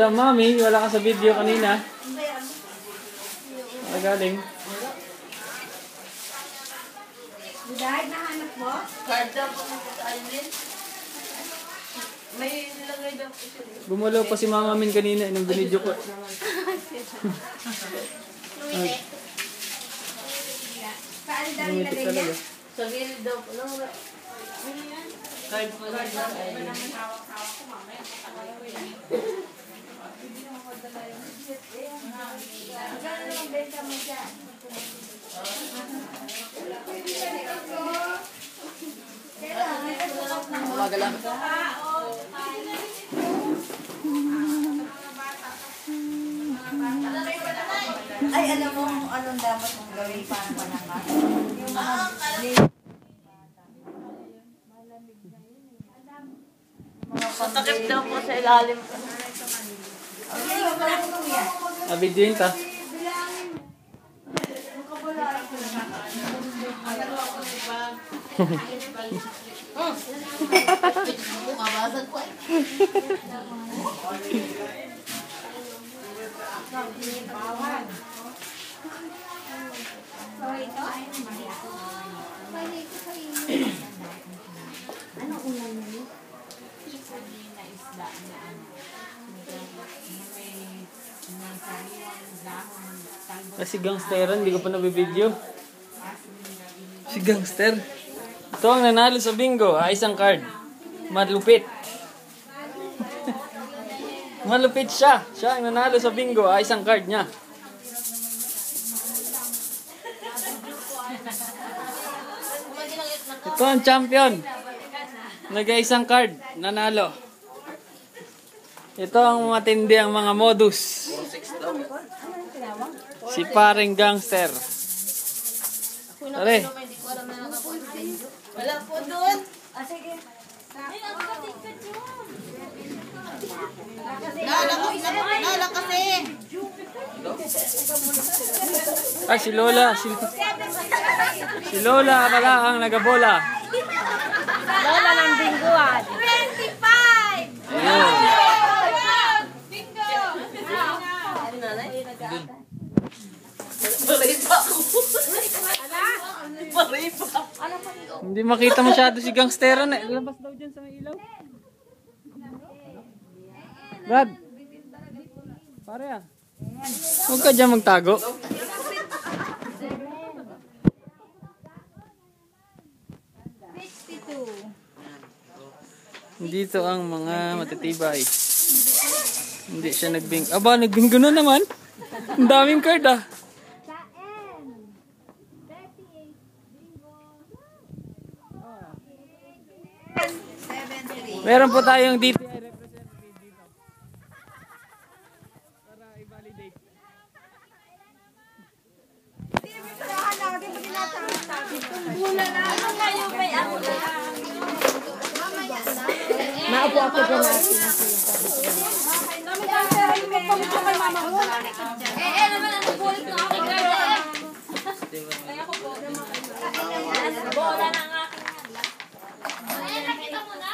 the mommy? Wala ka sa video kanina. Wala galing. Dahil nahanap mo? Card daw po sa Alvin. May nilagay daw po siya. Gumalaw pa si mama min kanina nung binidyo ko. Saan daw nilagay niya? talaga. Sa gilid daw po. Nung, card po lang sa Alvin. Magkano naman benta mo dyan? Umaga lang. Ay, alam mo kung anong dapat mong gawin para manangat? Yung mga Sa takip daw po sa ilalim. Okay, yung mga kuya. Ah, yun ta. Mabasag po eh. So, ito? Anong ulam niyo? Kasi gangsteran, hindi ko pa nabibideo. Si gangster. Ito ang nanalo sa bingo. Ah, isang card. Malupit. Malupit siya. Siya ang nanalo sa bingo. Ah, isang card niya. Ito ang champion. Nag-isang card. Nanalo. Ito ang matindi ang mga modus. Si paring gangster. Tare. Wala po doon. Ah, sige. Nala ko, nala kasi. Ay, si Lola. Si, si Lola pala ang nagabola. Lola ng bingguan. 25! Ayun. Balay pa ako. Balay pa. Hindi makita masyado si gangsteran eh. Labas daw dyan sa may ilaw. Brad. Pare ah. Huwag ka dyan magtago. Dito ang mga matitibay. Hindi siya nagbing... Aba, nagbinggo na naman. Ang daming card ah. Meron po tayong DTI representative dito. Para i-validate. Naupo ako dyan natin. Eh, eh, naman ang nabulit na ako. Bola na ang aking Ay, nakita mo na?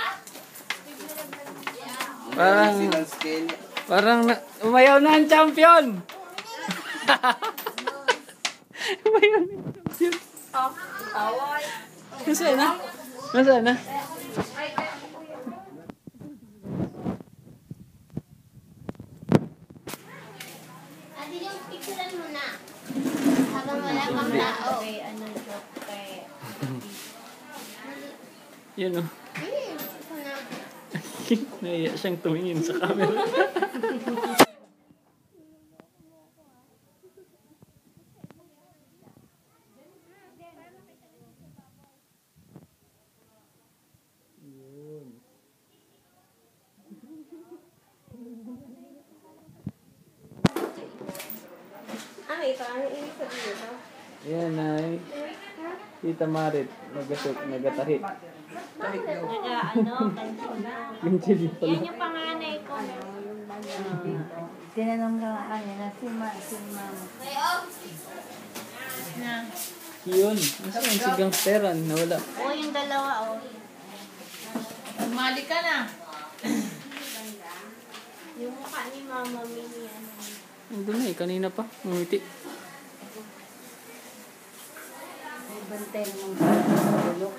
Parang, parang na, umayaw na ang champion! umayaw na ang champion. Nasaan na? Nasaan na? Adi yung picturean mo na. Habang wala kang tao. Okay, ano joke kay... Yun o. Ito na. Naiya siyang tumingin sa camera. Ano ito? Ano ibig sabihin ito? Yan ay Tita Marit, nagasok, nagatahi. Naga, ano. Ganchili. Yan yung panganay ko. Tinanong ka nga kanina si Ma, si Mama. Yun. Nasaan si gangsteran? Nawala. Oo, yung dalawa, oh. Mali ka na. Yung mukha ni Mama Mini, ano. Nandun na eh, kanina pa. Ngumiti. Bantay namang bulok.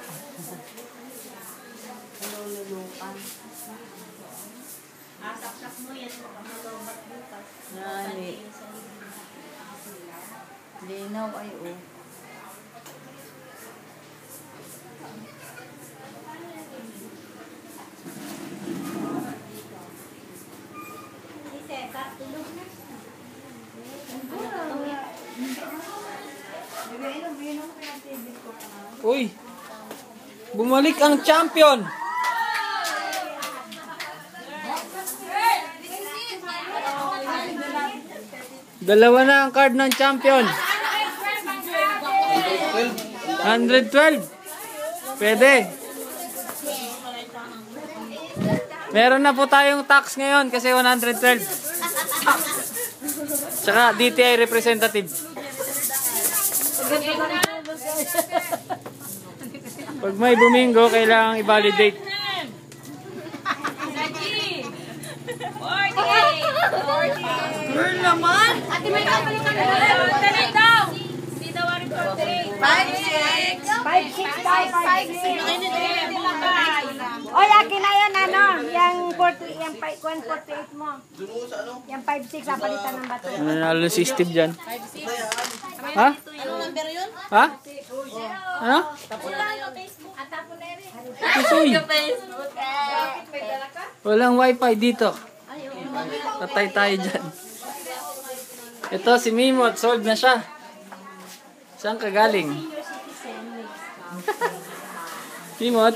Nalululukan. Asaksak mo yan, malobat bukas. Nani. Linaw ay oh. Uy! Bumalik ang champion! Dalawa na ang card ng champion. 112. Pwede. Meron na po tayong tax ngayon kasi 112. Tsaka DTI representative. Pag may bumingo, kailangang i-validate. Girl naman! Ate, may kapalitan na lang. Five, six! Five, six, five, five, six. Oy, akin na yan, ano? Yung 40, yung 148 mo. Yung 5, 6, apalitan ng bato. Nanalo si Steve dyan. Ha? Anong number yun? Ha? Ano? Tusoy. Walang wifi dito. Patay tayo dyan. Ito si Mimo at solved na siya. Saan ka galing? Mimot?